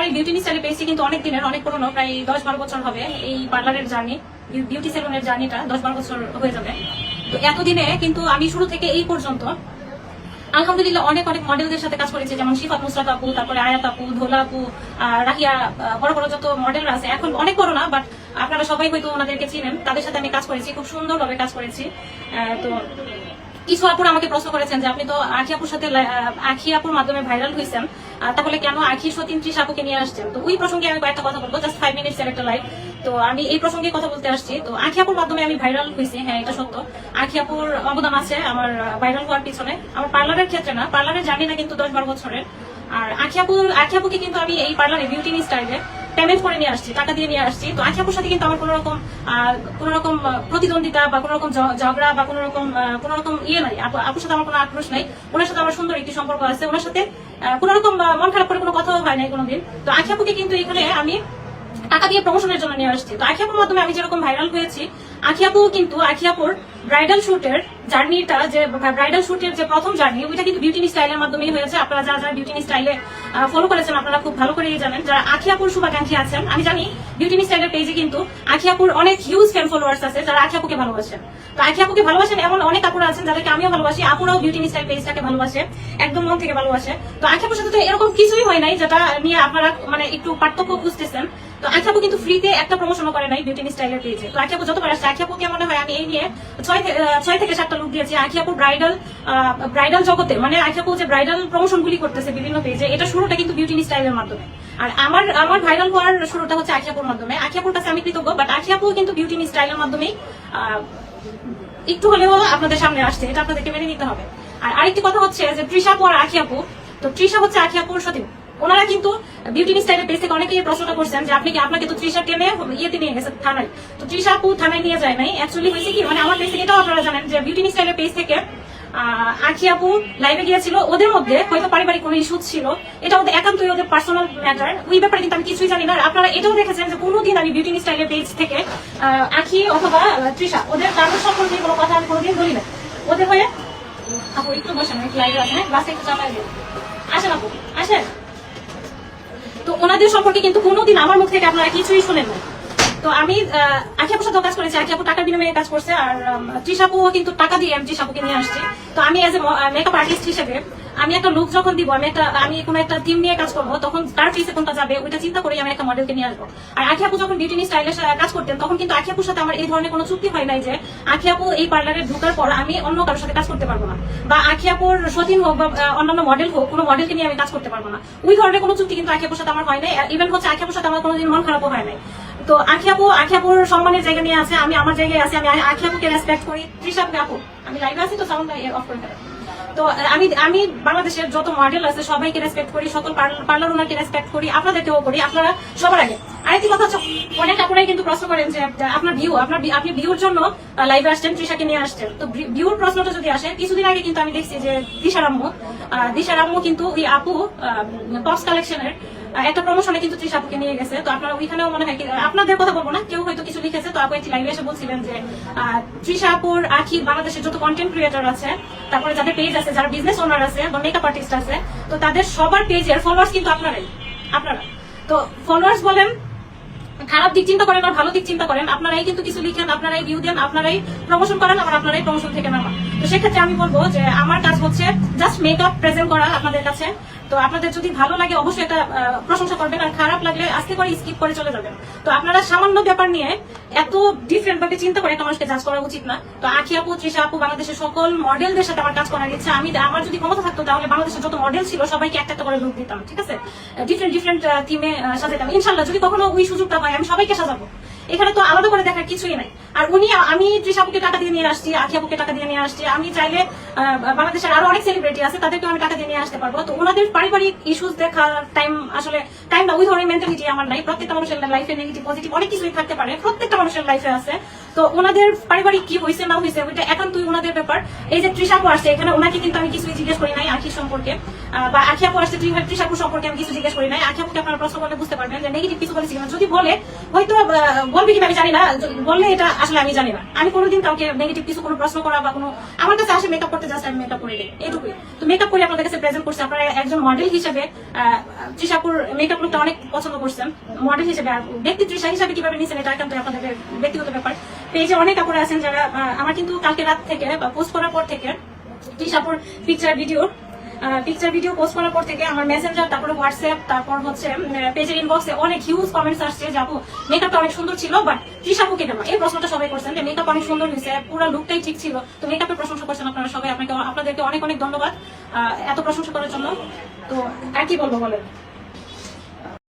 আমার বিউটি স্টাইলে পেয়েছি কিন্তু অনেক দিনের, অনেক পুরনো, প্রায় দশ বারো বছর হবে এই পার্লারের জার্নি বিউটি সেলুনের জার্নিটা দশ বারো বছর হয়ে যাবে। তো এতদিনে কিন্তু আমি শুরু থেকে এই পর্যন্ত আলহামদুলিল্লাহ অনেক অনেক মডেলদের সাথে কাজ করেছি, যেমন শিফাত মুসরাত আপু, তারপরে আয়াত আপু, ধোলা আপু রাহিয়া বড় বড় যত মডেল আছে, এখন অনেক বড় না বাট আপনারা সবাই হয়তো ওনাদেরকে চিনেন, তাদের সাথে আমি কাজ করেছি, খুব সুন্দরভাবে কাজ করেছি। তো কিছু আপুর আমাকে প্রশ্ন করেছেন যে আপনি তো আখি আপুর সাথে আখি আপুর মাধ্যমে ভাইরাল হয়েছেন তাহলে কেন আখি সতীন ত্রিশ আপুকে নিয়ে আসছেন? তো ওই প্রসঙ্গে আমি কয়েকটা কথা বলব জাস্ট ফাইভ মিনিটস একটা লাইভ তো আমি এই প্রসঙ্গে কথা বলতে আসছি। তো আখি আপুর মাধ্যমে আমি ভাইরাল হয়েছি হ্যাঁ এটা সত্য। আখি আপুর অবদান আছে আমার ভাইরাল হওয়ার পিছনে। আমার পার্লারের ক্ষেত্রে না পার্লারের না কিন্তু দশ বারো বছরের। আর আখি আপু আখি আপুকে কিন্তু আমি এই পার্লারে বিউটি স্টাইলে পেমেন্ট করে নিয়ে আসছি, টাকা দিয়ে নিয়ে আসছি। তো আখি আপুর সাথে কিন্তু আমার কোনো রকম কোনো রকম প্রতিদ্বন্দ্বিতা বা কোনো রকম ঝগড়া বা কোনো রকম কোনো রকম ইয়ে নাই। আপু- আপুর সাথে আমার কোনো আক্রোশ নাই। ওনার সাথে আমার সুন্দর একটি সম্পর্ক আছে। ওনার সাথে কোনো রকম মন খারাপ করে কোনো কথাও হয় নাই কোনোদিন। তো আখি আপুকে কিন্তু এখানে আমি টাকা দিয়ে প্রমোশনের জন্য নিয়ে আসছি। তো আখিয়াপুর মাধ্যমে আমি যেরকম ভাইরাল হয়েছি আখিয়াপু কিন্তু, আখিয়াপুর ব্রাইডাল শুটের জার্নিটা যে ব্রাইডাল শুটের যে প্রথম জার্নি ওইটা কিন্তু বিউটি স্টাইলের মাধ্যমেই হয়েছে। আপনারা যারা যারা বিউটি স্টাইলে ফলো করেছেন, আপনারা খুব ভালো করেই জানেন যারা আখিয়াপুর শুভাকাঙ্ক্ষী আছেন। আমি জানি বিউটি স্টাইলের পেজে কিন্তু আখিয়াপুর অনেক হিউজ ফ্যান ফলোয়ার্স আছে যারা আখিয়াপুকে ভালোবাসেন। তো আখিয়াপুকে ভালোবাসেন এমন অনেক আপুরা আছেন যাদেরকে আমিও ভালোবাসি, আপুরাও বিউটি স্টাইল পেজটাকে ভালোবাসে, একদম মন থেকে ভালোবাসে। তো আখিয়াপুর সাথে তো এরকম কিছুই হয় নাই যেটা নিয়ে আপনারা মানে একটু পার্থক্য বুঝতেছেন তো কিন্তু ফ্রিতে একটা প্রমোশনও করে নাই বিউটি পেজে তো যতবার আসছে মনে হয় আমি এই নিয়ে ছয় ছয় থেকে সাতটা লুক দিয়েছি। ব্রাইডাল ব্রাইডাল জগতে মানে যে ব্রাইডাল করতেছে বিভিন্ন পেজে এটা শুরুটা কিন্তু বিউটি স্টাইলের মাধ্যমে। আর আমার আমার ভাইরাল হওয়ার শুরুটা হচ্ছে আখিয়াপুর মাধ্যমে। আখিয়াপুর কাছে আমি কৃতজ্ঞ বাট আখিয়াপু কিন্তু বিউটি স্টাইলের মাধ্যমেই একটু হলেও আপনাদের সামনে আসছে, এটা আপনাদেরকে মেনে নিতে হবে। আর আরেকটি কথা হচ্ছে যে তৃষাপু আর আখিয়াপু তো তৃষা হচ্ছে আখিয়াপুর সতীন ওনারা কিন্তু বিউটি স্টাইলের পেজ অনেকেই প্রশ্নটা করছেন যে আপনি কি আপনাকে তো ত্রিশা টেনে ইয়েতে নিয়ে গেছে থানায়? তো আপু থানায় নিয়ে যায় নাই। অ্যাকচুয়ালি হয়েছে কি মানে আমার পেজ এটাও আপনারা জানেন যে বিউটি স্টাইলের পেজ থেকে আখি আপু লাইভে গিয়েছিল। ওদের মধ্যে হয়তো পারিবারিক কোনো ইস্যু ছিল। এটা ওদের একান্তই ওদের পার্সোনাল ম্যাটার ওই ব্যাপারে কিন্তু আমি কিছুই জানি না। আপনারা এটাও দেখেছেন যে কোনোদিন আমি বিউটি স্টাইলের পেজ থেকে আখি অথবা তৃষা, ওদের কারোর সম্পর্কে কোনো কথা আমি কোনোদিন বলি না ওদের হয়ে, আপু, একটু বসেন লাইভে আসেন। বাসে একটু চালাই দিন। আসেন আপু, আসেন। তো ওনাদের সম্পর্কে কিন্তু কোনোদিন আমার মুখ থেকে আপনারা কিছুই শুনেন না তো আমি আখি আপুর সাথেও কাজ করেছি, আখি আপু টাকার বিনিময়ে কাজ করছে, আর ত্রিশাপুও কিন্তু টাকা দিয়ে আমি ত্রিশাপুকে নিয়ে আসছি। তো আমি এজ এ মেকআপ আর্টিস্ট হিসেবে আমি একটা লুক যখন দিব, আমি একটা আমি কোনো একটা টিম নিয়ে কাজ করব, তখন তার ফিসে কোনটা যাবে, ওইটা চিন্তা করে আমি একটা মডেলকে নিয়ে আসব। আর আখি আপু যখন বিউটি স্টাইলের কাজ করতেন, তখন কিন্তু আখি আপুর সাথে আমার এই ধরনের কোনো চুক্তি হয় নাই যে, আখি আপু এই পার্লারে ঢোকার পর আমি অন্য কারোর সাথে কাজ করতে পারব না। বা আখি আপুর সতীন হোক বা অন্যান্য মডেল হোক, কোনো মডেলকে নিয়ে আমি কাজ করতে পারব না। ওই ধরনের কোনো চুক্তি কিন্তু আখি আপুর সাথে আমার হয় নাই ইভেন হচ্ছে আখি আপুর সাথে আমার কোনোদিন মন খারাপও হয় নাই। তো আখিয়াপু আখিয়াপুর সম্মানের জায়গা নিয়ে আছে, আমি আমার জায়গায় আছি, আমি আখিয়াপুকে রেসপেক্ট করি। ত্রিশাপুকে আপু, আমি লাইভে আছি তো সাউন্ড অফ করে। তো, আমি আমি বাংলাদেশের যত মডেল আছে, সবাইকে রেসপেক্ট করি, সকল পার্লার ওনারকে রেসপেক্ট করি, আপনাদেরকেও করি, আপনারা সবার আগে। আরেকটি কথা অনেক আপনারাই কিন্তু প্রশ্ন করেন যে আপনার ভিউ আপনার আপনি ভিউর জন্য লাইভে আসছেন তৃষাকে নিয়ে আসছেন। তো ভিউর প্রশ্নটা যদি আসে কিছুদিন আগে কিন্তু আমি দেখছি যে দিশারাম্মু আহ, দিশারাম্মু কিন্তু ওই আপু পপস কালেকশনের একটা প্রমোশনে কিন্তু ত্রিশ নিয়ে গেছে। তো আপনারা ওইখানেও মনে হয় আপনাদের কথা বলব না কেউ হয়তো কিছু লিখেছে। তো আপু একটি লাইভে এসে বলছিলেন যে ত্রিশা আপুর আখি বাংলাদেশের যত কন্টেন্ট ক্রিয়েটর আছে তারপরে যাদের পেজ আছে যারা বিজনেস ওনার আছে বা মেকআপ আর্টিস্ট আছে তো তাদের সবার পেজের ফলোয়ার্স কিন্তু আপনারাই আপনারা। তো ফলোয়ার্স বলেন খারাপ দিক চিন্তা করেন আর ভালো দিক চিন্তা করেন, আপনারাই কিন্তু কিছু লিখেন, আপনারাই ভিউ দেন, আপনারাই প্রমোশন করেন, আবার আপনারাই প্রমোশন থেকে নামান। তো সেক্ষেত্রে আমি বলব যে, আমার কাজ হচ্ছে জাস্ট মেকআপ প্রেজেন্ট করা আপনাদের কাছে। তো আপনাদের যদি ভালো লাগে অবশ্যই আহ, প্রশংসা করবেন। আর খারাপ লাগলে আস্তে করে স্কিপ করে চলে যাবেন। তো আপনারা সামান্য ব্যাপার নিয়ে এত ডিফারেন্ট ভাবে চিন্তা করে একটা মানুষকে জাজ করা উচিত না। তো আখি আপু তৃষা আপু বাংলাদেশের সকল মডেলদের সাথে আমার কাজ করার ইচ্ছা। আমি আমার যদি ক্ষমতা থাকতো তাহলে বাংলাদেশের যত মডেল ছিল সবাইকে একটা একটা করে লুক দিতাম ঠিক আছে? ডিফারেন্ট ডিফারেন্ট থিমে সাজাতাম। ইনশাল্লাহ যদি কখনো ওই সুযোগটা পাই আমি সবাইকে সাজাবো। এখানে তো আলাদা করে দেখার কিছুই নাই। আর উনি, আমি ত্রিশাপুকে টাকা দিয়ে নিয়ে আসছি, আখিয়াপুকে টাকা দিয়ে নিয়ে আসছি, আমি চাইলে বাংলাদেশের আরও অনেক সেলিব্রিটি আছে তাদেরকে আমি টাকা দিয়ে নিয়ে আসতে পারব। তো ওনাদের পারিবারিক ইস্যুস দেখার টাইম আসলে টাইম না ওই ধরনের মেন্টালিটি আমার নাই। প্রত্যেকটা মানুষের লাইফে নেগেটিভ পজিটিভ অনেক কিছুই থাকতে পারে। প্রত্যেকটা মানুষের লাইফে আছে। তো ওনাদের পারিবারিক কি হয়েছে না হয়েছে ওইটা একান্তই ওনাদের ব্যাপার। এই যে তৃষাপু আসছে, এখানে ওনাকে কিন্তু আমি কিছুই জিজ্ঞেস করি নাই আখি সম্পর্কে। বা আখি আপু আসছে তৃ- তৃষাপু সম্পর্কে আমি কিছু জিজ্ঞেস করি নাই। আখি আপুকে আপনারা প্রশ্ন করলে বুঝতে পারবেন যে নেগেটিভ কিছু বলেছি যদি বলে, হয়তো বলবে কিনা আমি জানি না। বললে এটা আসলে আমি জানি না। আমি কোনোদিন কাউকে নেগেটিভ কিছু কোনো প্রশ্ন করা বা কোনো আমার কাছে আসে মেকআপ করতে জাস্ট আমি মেকআপ করে দিই এইটুকুই তো মেকআপ করে আপনাদের কাছে প্রেজেন্ট করছি। আপনারা একজন মডেল হিসেবে তৃষাপুর মেকআপ লুকটা অনেক পছন্দ করছেন। মডেল হিসেবে, আর ব্যক্তি তৃষা হিসেবে কীভাবে নিয়েছেন এটা একান্ত আপনাদের ব্যক্তিগত ব্যাপার। পেজে অনেক কাপড় আছেন যারা আমার কিন্তু কালকে রাত থেকে, বা পোস্ট করার পর থেকে তৃষাপুর picture video picture video post করার পর থেকে আমার মেসেঞ্জার তারপরে হোয়াটসঅ্যাপ তারপর হচ্ছে পেজের ইনবক্সে অনেক হিউজ কমেন্টস আসছে যাব মেকআপটা অনেক সুন্দর ছিল বাট তৃষাপুকে কেন? এই প্রশ্নটা সবাই করছেন যে মেকআপ অনেক সুন্দর হয়েছে, পুরো লুকটাই ঠিক ছিল। তো মেকআপের প্রশংসা করছেন আপনারা সবাই। আপনাকে, আপনাদেরকে অনেক অনেক ধন্যবাদ এত প্রশংসা করার জন্য। তো আর কি বলব বলেন?